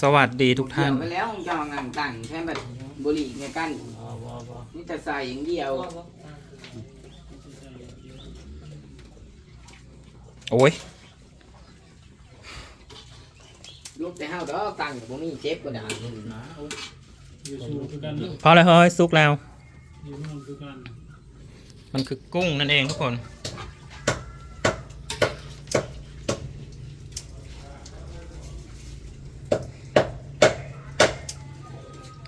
สวัสดีทุกท่าน เดี๋ยวไปแล้วจองงานตั้งแค่แบบบุหรี่ในกันบ่บ่บ่นี่จะใส่อย่างเดียว โอ้ยลูกแต่ห้าวดอกตั้งผมมีเจ็บก็ได้อยู่สู่คือกันเนาะพอแล้วเฮ้ยซุกแล้วอยู่นู่นคือกันมันคือกุ้งนั่นเองทุกคน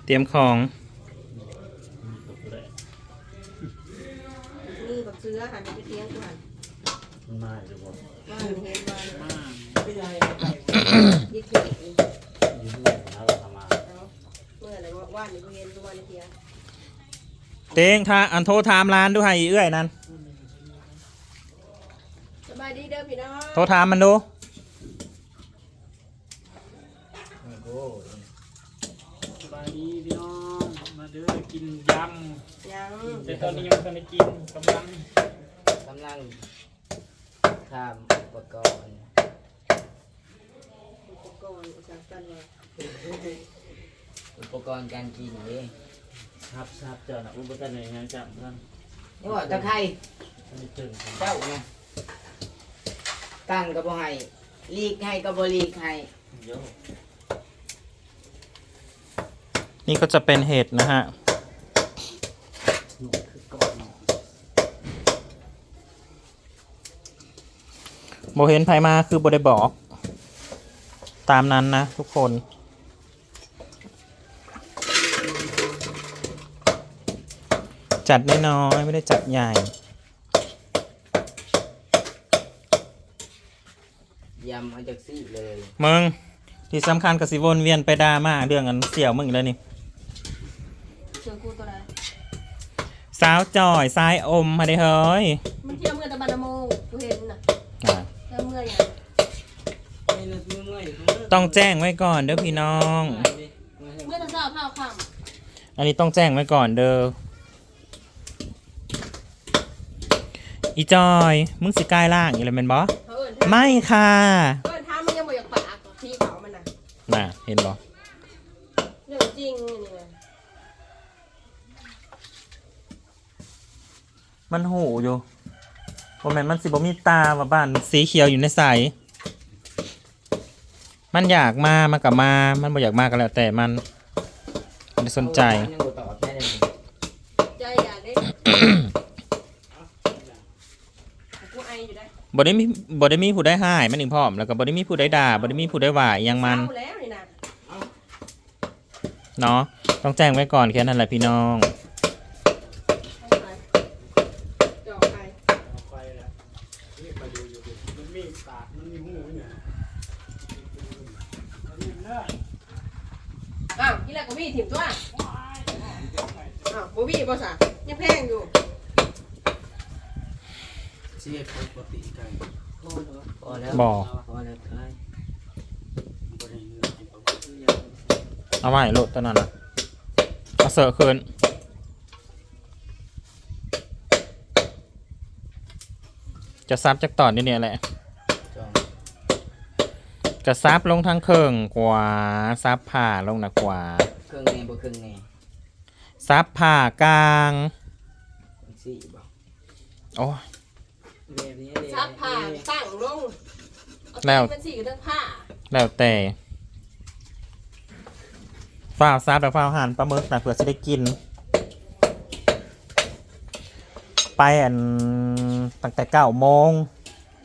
เตรียมของตกได้นี่บักเสือหันไปเทียงกูหันมันมาจะบ่ว่าเห็นว่ามายิ่งเก่งอยู่นู่นนะเราทำมาเอาเมื่อไหร่ว่าว่านี่กูเห็นกูว่าในเทียงเตงทาอันโทรถามร้านดูให้อีเอื้อยนั่นสบายดีเด้อพี่น้องโทรถามมันดู ส บายดีพี่น้อง มาเด้อกินยยังำแต่ตอนนี้ยังไม่ได้กินกำลังกำลังทำอุปกรณ์อุปกรณ์อุตสาหกรรมว่าอุปกรณ์การกินนี่ทับทับเจ้าน่ะอุปกรณ์ไหนยังจับกันนี่ว่าตะไคร้อันนี้ตึงเจ้าไงตั้งก็บ่ให้ลีกให้ก็บ่ลีกให้เยอะ นี่ก็จะเป็นเห็ดนะฮะหนุ่มคือก่อนโบเห็นไผมาคือโบได้บอก ตามนั้นนะทุกคน จัดน้อยๆไม่ได้จัดใหญ่ยำเอาจากซี่เลย มึง ที่สำคัญกับสิวนเวียนไปดราม่าเรื่องอันเสี่ยวมึงอีกแล้วนี่เสือกูตัวไหนสาวจ่อยสายอมมาได้เฮ้ยมันเที่ยวเมื่อตะบันนะโมกูเห็นน่ะอะเที่ยวเมื่ออย่างไม่เลือกเมื่อยต้องแจ้งไว้ก่อนเด้อพี่น้อง เมื่อตะเช้าเผาค่อันนี้ต้องแจ้งไว้ก่อนเด้อ อีจอย มึงสิกายล่างอีกแล้วเป็นบอำเขาเอิญไม่ค่ะ เอิญท่ามันยังบ่อยากปากที่เขามันน่ะ น่ะ เห็นบอ เรื่องจริงนี่นะ มันหูอยู่ว่าแม่นมันสิบ่มีตาว่าบ้านสีเขียวอยู่ในใสมันอยากมามันกับมา มันบ่อยากมาก็แล้วแต่มันไม่ได้สนใจยังบ่ตอบแค่นี้ใจอยากได้กูไออยู่ได้บ่ได้มีบ่ได้มีผู้ได้หายมันอีกพร้อมแล้วก็บ่ได้มีผู้ได้ด่าบ่ได้มีผู้ได้ว่าอหยังมันเศร้าแล้วนี่นะ เนาะต้องแจ้งไว้ก่อนแค่นั้นแหละพี่น้อง เอาไปจอกไป เอาไปแล้วนี่ไปดูอยู่ดิมันมี ปากมันมีหูเนี่ยอันนี้เนื้ออ้าวนี่แหละกูวี่ถิ่มตัวอ้าวกูวี่บ่สะยังแพงอยู่เสียปกติกันพอแล้วบ่พอแล้วครับบริเวณประมาณนี้เอาไว้โลดตอนนั้นน่ะเอาเสือคืนจะซับจากตอนนี้เนี่ยแหละจอง กระซับลงทางเคิงขวาซับผ่าลงหนักขวาเครื่องแน่บ่เครื่องแน่ซับผ่ากลางซี่บ่โอ้ยแบบนี้เลยซักผ้าตั้งลงเอาแล้วเป็นสีกับผ้าแล้วแต่ฝ้าวซับแล้วฝ้าวหั่นปลาหมึกนะเผื่อจะได้กิน ไปอันตั้งแต่เก้าโมง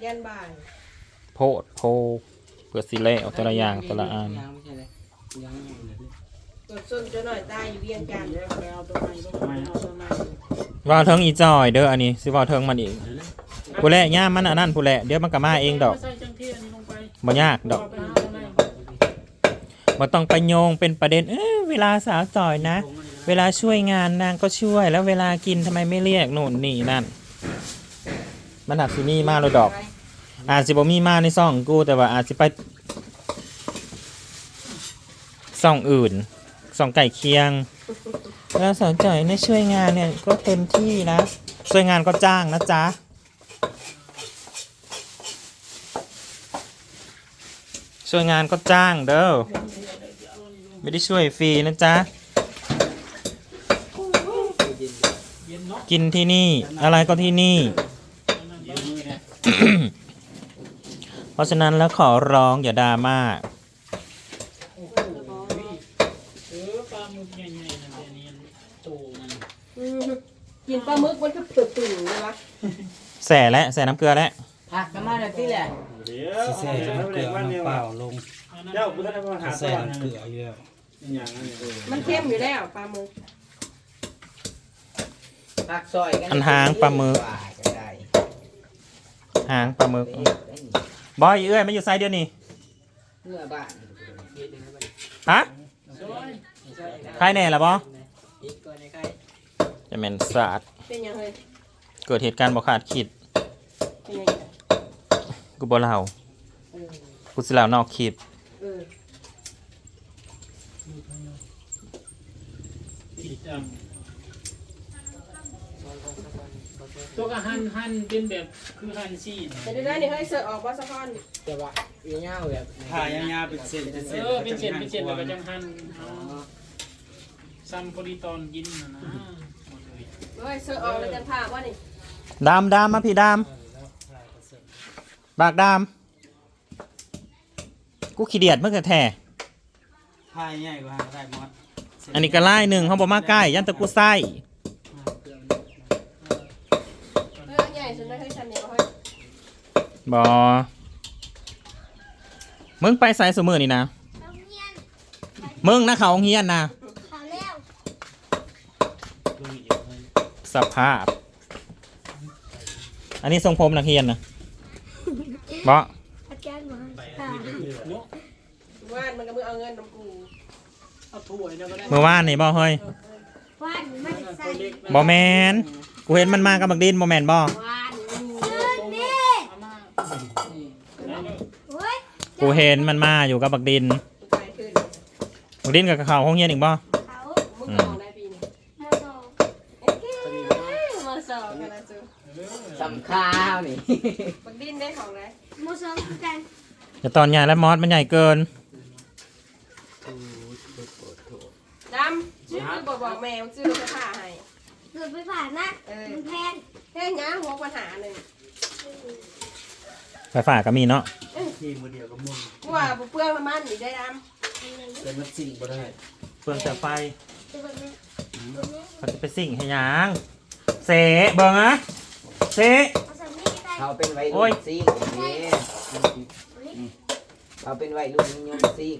ยันบ่าย โพดโพ เผื่อสิเล่เอาแต่ละอย่างแต่ละอันยังไม่ใช่เลยยังไม่เลยตดส้นจะหน่อยตายอยู่เวียงกันแล้วไปเอาตัวไหนตัวไหนเอาตัวไหนว่าเทิงอีจอยเด้ออันนี้สิว่าเทิงมันอีกผู้แหละย่ามมันอันนั้นผู้แหละเดี๋ยวมันก็มาเองดอกใส่จังเทียนลงไปบ่ยากดอกไปหาตัวไหนบ่ต้องไปโยงเป็นประเด็นเอ้ยเวลาสาวจอยนะ เวลาช่วยงานนางก็ช่วย แล้วเวลากินทำไมไม่เรียกโน่นนี่นั่น มันอาจสิมีมาเลยดอก อาจสิบ่มีมาในซ่องกูแต่ว่าอาจสิไปซ่องอื่นซ่องไก่เคียงเวลาสาวจอยในช่วยงานเนี่ยก็เต็มที่นะ ช่วยงานก็จ้างนะจ๊ะช่วยงานก็จ้างเด้อไม่ได้ช่วยฟรีนะจ๊ะ กินที่นี่อะไรก็ที่นี่ เพ ราะฉะนั้นแล้วขอร้องอย่าดราม่าเออปลาหมึกใหญ่ๆนั่นแต่นี่โตมันอืมกินปลาหมึกมันก็ตื่นตื่นเลยวะแส่และแส่น้ำเกลือและผักกันมาแล้วที่แหละเดี๋ยวสิแซ่จะน้ำเกลือเอาน้ำเปล่าลงเจ้าพุทธธรรมหาแซ่น้ำเกลืออยู่แล้วอย่างนั้นเออมันเข้มอยู่แล้วปลาหมึกผักซอยกันอันหางปลาหมึกว่าจะได้หางปลาหมึก บอยเอ้ยไม่อยู่ไซด์เดียวนี่เมื่อบ้านฮะใครแน่ละบอจะเป็นศาสตร์เป็นยังไงเกิดเหตุการณ์บ่คาดคิดเป็นยังไงกูบ่เล่าเออกูสิเล่านอกคลิปเออ ผิดอะ ตัวก็หั่นหั่นเป็นแบบคือหั่นซีนแต่เดี๋ยวนี้เฮ้ยเสิร์ฟออกว่าสะพอนแต่ว่าอีเงาแบบถ้ายาวๆเป็นเส้นเป็นเอเส้นอเป็นเศษเป็นเศษแล้วก็จังหั่นอ๋อซ้ำพอดีตอนกินนะนะหมดเลยเฮ้ยเสิร์ฟออกแล้วจะผ่าว่านี่ดามดามมาพี่ดามบากดาม กูขี้เดียดเมื่อกี้แท้ถ้ายใหญ่กว่าได้หมดอันนี้ก็ไล่หนึ่งเขาบอกมาใกล้ยันตะกูไส้ เฮ้ยอันใหญ่สุดนะเฮ้ยชันนี่เฮ้ย บอมึงไปใส่สมือนี่นะมึงนะเขาเฮียนนะขอแล้วสภาพ อันนี้ทรงผมนักเรียนนะบออาจารย์หมอค่ะว่านมันก็มือเอาเงินน้ำกู เอาถ้วยแล้วก็ได้เมื่อวานนี่บอเฮ้ยว่านไม่ได้ใส่ตัวเล็กบอแมนกูเห็นมันมากับบักดินบอแมนบอว่านอืม เดินนี่ เอามา โอ้ย กูเห็นมันมาอยู่กับบักดินไปขึ้นบักดินกับเขาห้องเฮียนอีกบอเขามึงก็ออกได้ปีนี้โมโซมาสอบกันนะจูสำข้าวนี่บักดินได้ของไรโมโซคือกันแต่ตอนใหญ่แล้วมอสมันใหญ่เกินดำชื่อบอกบอกแมวชื่อจะผ่าให้เกิดไปผ่านนะเออมันแพงแค่นี้หัวปัญหาหนึ่งไฟฟ้าก็มีเนาะ ที่มือเดียวก็มุ่งกูว่าเปลืองมันมันอีกได้ดแต่มันสิ่งบ่ได้เปลืองแต่ไฟตัวนี้ตัวนี้เขาจะไปสิ่งให้หยังเสเบิ่งอะเสเอาใส่นี่ก็ได้เขาเป็นวัยโอ้รุ่ย นซิ่งนี่เขาเป็นวัยรุ่นนิยมซิ่ง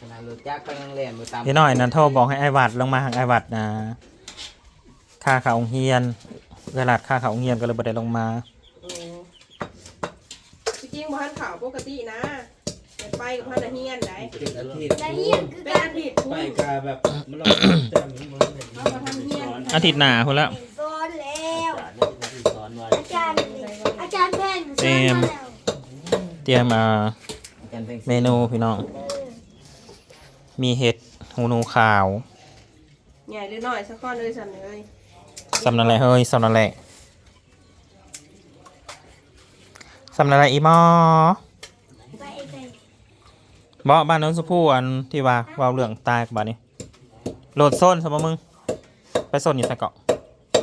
ขนาดรถจักรก็ยังเล่นมือตามพี่หน่อยนะโทรบอกให้ไอวัดลงมาหางไอวัดนะค่าเขาโรงเฮียนเวลาค่าเขาโรงเฮียนก็เลยบ่ได้ลงมาำจริงๆบ้านข่าว ปกตินะแต่ไปกับพันธเฮียนได้เป็นอาทิตย์ได้เยี่ยมคือเป็นกันอาทิตย์ไปพุ่งกาแบบมันลองแต่มันบ่ได้เราก็ทำเฮียนอาทิตย์หน้าคนละ สอนแล้ว สอนไว้อาจารย์ อาจารย์แพนสเต็อนมมาแล้วเตรียมมากันเพลงเมนูพี่น้อง มีเห็ดหูหนูขาวใหญ่หรือน้อยสักข้อเลยสั่นเลยสำนันอะไรเฮ้ยสำนันอะไรสำนันอะไรอีหมอไปไป บอบ้านโน้นสุพูอันที่ว่าเวาวเหลืองตายกับบ้านนี้โหลดโซนสมมึง ไปโซนอยู่ใส่เกาะ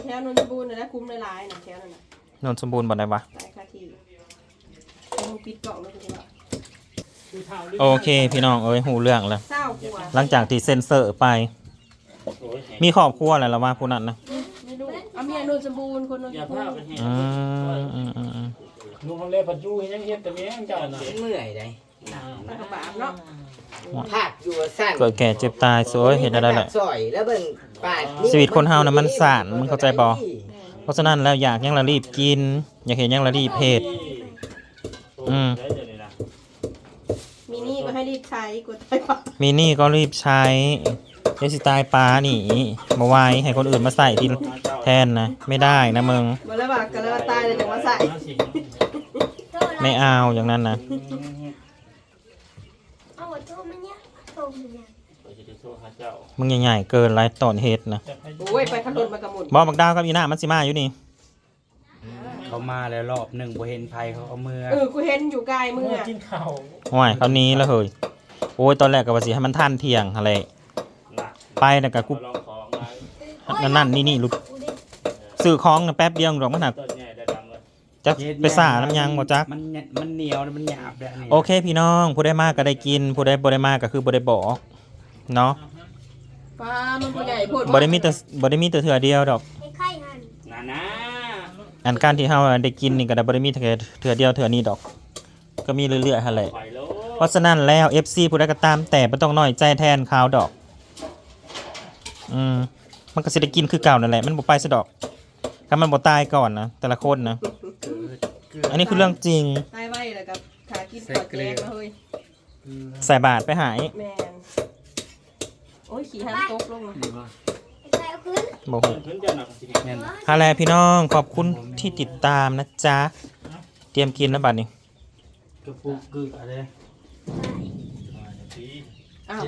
แถวนนทบูรณ์นะคุ้มหลายๆนะแถวนั้นนะโนนสมบูรณ์บ่ได้วะหลายคาทีมึงปิดกล่องแล้วคุณว่าคือเท้าหรืโอเค พี่น้องเอ้ยหูเรื่องแล้ว เศร้ากว่าหลังจากที่เซ็นเซอร์ไป มีครอบครัวอะไรแล้วว่าผู้นั้นนะไม่รู้เอาเมียนนสมบูรณ์คนนนอทย่าบูพารณ์ไปแห่อืมอืมอืมอืม ลุงเขาเล่ปัจจุยังเฮ็ดแต่แม่งเจ้าน่ะเป็นเมื่อยได้แล้วก็บาปเนาะภาคอยู่ว่าสั้นเกิดแก่เจ็บตายสวยเห็นอะไรแหละ ซอยแล้วเบิ่งป่านชีวิตคนเฮานะมันสั่นมึงเข้าใจบ่ เพราะฉะนั้นแล้วอยากยังละรีบกิน อยากเห็นยังละรีบเพศ อืม มีนี่ก็ให้รีบใช้กดไฟฟ้ามีนี่ก็รีบใช้เดสิตายปลาหนีมาไว้ให้คนอื่นมาใส่ที่แทนนะ ไม่ได้นะมึงมาแล้วบากกันแล้วตายเลยจังว่าใส่โทษไม่แล้วเอาอย่างนั้นนะเอาโทษมันเนี่ยโทษ มันเนี่ยมึงใหญ่ๆเกินไรตอนเฮ็ดนะโอ้ยไปขับรถมากระมุนบอกบักดาวกับอีน่ามันสิมาอยู่นี่มเขามาแล้วรอบหนึ่งบ่เห็นภัยเขาเอามือเออกูเห็นอยู่ไกลมืออะกินข้าวห่วยคราวนี้แล้วเฮ้ยโอ้ยตอนแรกก็ว่าสิให้มันทันเที่ยงอะไรหนักไปน่ะก็กูลองของมานั่นนั่นนี่นี่ลูกซื้อของน่ะแป๊บเดียวดอกมันหนัก จะไปซ่าน้ำยังบ่จัก มันเนี่ยมันเหนียวแล้วมันหยาบด้วยอันนี้โอเค พี่น้องผู้ได้มากก็ได้กิน ผู้ได้บ่ได้มากก็คือบ่ได้บอกเนาะปลามันบ่ใหญ่โพดบ่ได้มีแต่บ่ได้มีแต่เถื่อเดียวดอก ไอ้ไข่หันนะนะอันการที่เฮาได้กินนี่ก็ได้บ่ได้มีแต่เถื่อเดียวเถื่อนี้ดอก ก็มีเรื่อยๆหั่นแหละ ปล่อยโลเพราะฉะนั้นแล้ว FC ผู้ใดก็ตามแต่บ่ต้องน้อยใจแทนเขาดอก อืมมันก็สิได้กินคือเก่านั่นแหละ มันบ่ไปซะดอกถ้ามันบ่ตายก่อนนะแต่ละคนนะ อันนี้คือเรื่องจริง ตายไว้แล้วกับขากินขอดแกงมาเฮ้ยใส่บาตรไปหายแมนโอ้ยขี่ห้ามตกลงนะไอ้ไข่เอาขึ้นบ่ฮู้เพิ่นจะหนักสิแม่นฮาแลพี่น้องขอบคุณที่ติดตามนะจ๊ะ เตรียมกินแล้วบัดนี้กระปุกกึกอะไรอ้าว